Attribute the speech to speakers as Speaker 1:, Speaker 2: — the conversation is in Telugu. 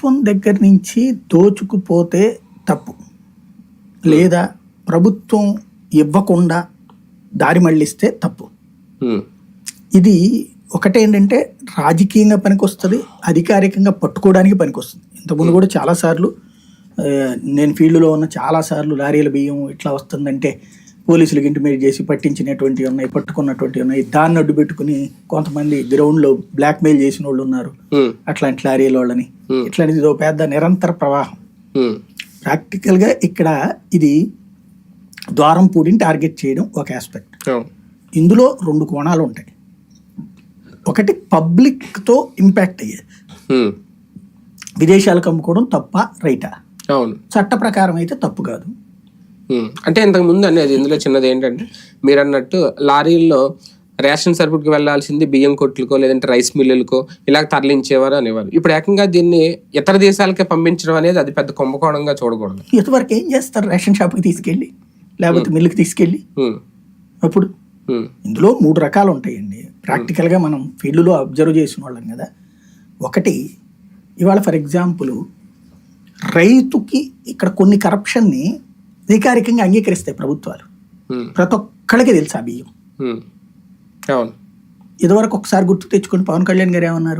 Speaker 1: ప్రభుత్వం దగ్గర నుంచి దోచుకుపోతే తప్పు. లేదా ప్రభుత్వం ఇవ్వకుండా దారి మళ్ళిస్తే తప్పు. ఇది ఒకటేంటంటే రాజకీయంగా పనికొస్తుంది అధికారికంగా పట్టుకోవడానికి పనికొస్తుంది. ఇంతకుముందు కూడా చాలాసార్లు నేను ఫీల్డ్లో ఉన్న చాలాసార్లు లారీల బియ్యం ఇట్లా వస్తుందంటే పోలీసులకు ఇంటిమేట్ చేసి పట్టించినటువంటివి ఉన్నాయి పట్టుకున్నటువంటివి ఉన్నాయి. దాన్ని అడ్డు పెట్టుకుని కొంతమంది గ్రౌండ్లో బ్లాక్మెయిల్ చేసిన వాళ్ళు ఉన్నారు.
Speaker 2: ఉమ్,
Speaker 1: అట్లాంటి లారీల వాళ్ళని.
Speaker 2: Hmm.
Speaker 1: ఇట్లాంటిది ఇదో పెద్ద నిరంతర ప్రవాహం.
Speaker 2: ఉమ్,
Speaker 1: ప్రాక్టికల్గా ఇక్కడ ఇది ద్వారం పూడిని టార్గెట్ చేయడం ఒక ఆస్పెక్ట్ ఇందులో రెండు కోణాలు ఉంటాయి. ఒకటి పబ్లిక్తో ఇంపాక్ట్ అయ్యేది విదేశాలకు అమ్ముకోవడం తప్ప రైటా? చట్ట ప్రకారం అయితే తప్పు కాదు.
Speaker 2: అంటే ఇంతకు ముందు అనేది ఇందులో చిన్నది ఏంటంటే మీరు అన్నట్టు లారీల్లో రేషన్ సరుకుకి వెళ్ళాల్సింది బియ్యం కొట్లకో లేదంటే రైస్ మిల్లులకో ఇలా తరలించేవారు అనేవారు ఇప్పుడు ఏకంగా దీన్ని ఇతర దేశాలకే పంపించడం అనేది అది పెద్ద కుంభకోణంగా చూడకూడదు.
Speaker 1: ఇంతవరకు ఏం చేస్తారు రేషన్ షాప్కి తీసుకెళ్ళి? లేకపోతే మిల్లుకి తీసుకెళ్ళి?
Speaker 2: ఉమ్,
Speaker 1: అప్పుడు ఇందులో మూడు రకాలు ఉంటాయండి. ప్రాక్టికల్గా మనం ఫీల్డ్లో అబ్జర్వ్ చేసిన వాళ్ళం కదా. ఒకటి ఇవాళ ఫర్ ఎగ్జాంపుల్ రైతుకి ఇక్కడ కొన్ని కరప్షన్ని అధికారికంగా అంగీకరిస్తాయి ప్రభుత్వాలు. ప్రతి ఒక్కళ్ళకి తెలుసు ఆ బియ్యం.
Speaker 2: అవును.
Speaker 1: ఇదివరకు ఒకసారి గుర్తు తెచ్చుకొని పవన్ కళ్యాణ్ గారు ఏమన్నారు?